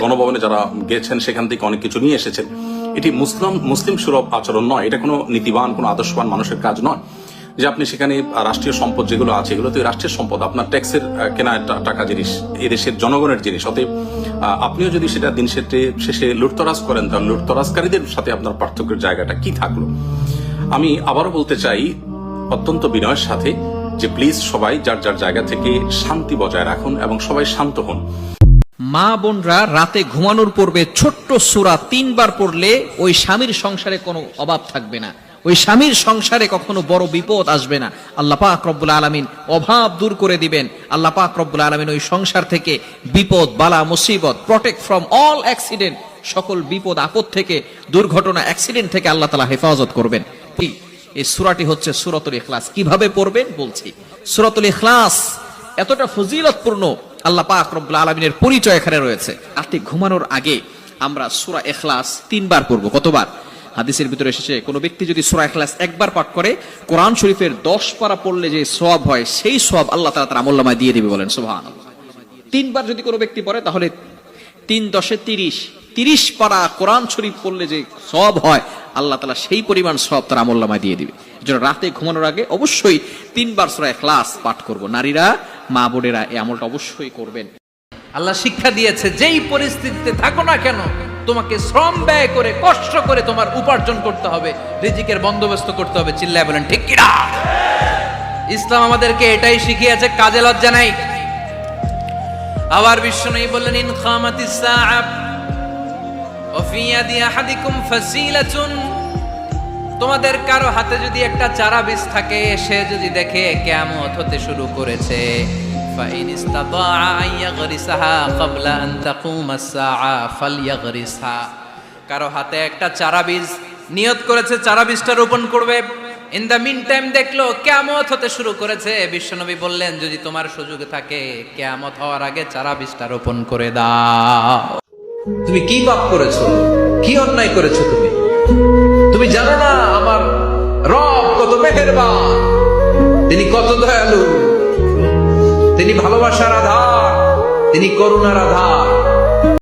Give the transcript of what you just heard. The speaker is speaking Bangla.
গণভবনে যারা গেছেন, সেখান থেকে অনেক কিছু নিয়ে এসেছেন। এটি মুসলিম মুসলিম সুলভ আচরণ নয়। এটা কোনো নীতিবান, কোনো আদর্শবান মানুষের কাজ নয়। যে আপনি সেখানে রাষ্ট্রীয় সম্পদ যেগুলো আছে, এগুলো তো রাষ্ট্রের সম্পদ। আপনার ট্যাক্সের কেনা টাকা জিনিস এদেশের জনগণের জিনিস। অতএব আপনিও যদি সেটা দিন শেষে শেষে লুটতরাজ করেন, তাহলে লুটতরাজকারীদের সাথে আপনার পার্থক্যের জায়গাটা কি থাকল? আমি আবারও বলতে চাই, অত্যন্ত বিনয়ের সাথে যে প্লিজ সবাই, যার যার জায়গা থেকে শান্তি বজায় রাখুন এবং সবাই শান্ত হন। মা বোনরা রাতে ঘুমানোর পূর্বে ছোট্ট সুরা তিনবার পড়লে ওই স্বামীর সংসারে কোনো অভাব থাকবে না। ওই স্বামীর সংসারে কখনো বড় বিপদ আসবে না। আল্লাহ পাক রব্বুল আলমিন অভাব দূর করে দিবেন। আল্লাহ পাক রব্বুল আলমিন ওই সংসার থেকে বিপদ, বালা, মুসিবত প্রটেক্ট ফ্রম অল অ্যাক্সিডেন্ট সকল বিপদ, আপদ থেকে, দুর্ঘটনা অ্যাক্সিডেন্ট থেকে আল্লাহ তালা হেফাজত করবেন। এই- সুরাটি হচ্ছে সুরাতুল ইখলাস। কীভাবে পড়বেন? বলছি। সুরাতুল ইখলাস এতটা ফজিলতপূর্ণ আল্লাহ পাক রব্বুল আলমিনের পরিচয় এখানে রয়েছে। রাতে ঘুমানোর আগে আমরা সুরা এখলাস তিনবার পড়ব। কতবার? হাদিসের ভিতরে এসেছে, কোনো ব্যক্তি যদি সুরা এখলাস একবার পাঠ করে, কোরআন শরীফের দশ পারা পড়লে যে সব হয়, সেই সব আল্লাহ তালা তার আমল্লামায় দিয়ে দিবে বলেন সোহান তিনবার যদি কোনো ব্যক্তি পড়ে, তাহলে তিন দশে তিরিশ তিরিশ পারা কোরআন শরীফ পড়লে যে সব হয়, আল্লাহ তালা সেই পরিমাণ সব তার আমল্লামায় দিয়ে দিবে। যেন রাতে ঘুমানোর আগে অবশ্যই তিনবার সুরা এখলাস পাঠ করব। নারীরা মা বোনেরা এই আমলটা অবশ্যই করবেন। আল্লাহ শিক্ষা দিয়েছে, যেই পরিস্থিতিতে থাকো না কেন, তোমাকে শ্রম ব্যয় করে, কষ্ট করে তোমার উপার্জন করতে হবে, রিজিকের বন্দোবস্ত করতে হবে, চিল্লায় বলেন, ঠিক কিনা? ইসলাম আমাদেরকে এটাই শিখিয়েছে, কাজে লজ্জা নাই। আবার বিশ্ব নেই বললেন, ইন খামাতিস সাআব, ওয়া ফি ইয়াদি আহাদিকুম ফাসিলাতুন। তোমাদের কারও হাতে যদি একটা চারা বীজ থাকে, সে যদি দেখে কেমত হতে শুরু করেছে। কারও হাতে একটা চারা বীজ, নিয়ত করেছে চারা বীজটা রোপণ করবে। ইন দ্য মিন টাইম দেখল কেমত হতে শুরু করেছে। বিশ্বনবী বললেন, যদি তোমার সুযোগ থাকে কেমত হওয়ার আগে চারা বীজটা রোপণ করে দাও। তুমি কি পাপ করেছ? কি অন্যায় করেছ তুমি? তুমি জানো না আমার রব কত মেহেরবান? তিনি কত দয়ালু। তিনি ভালোবাসার আধার। তিনি করুণার আধার।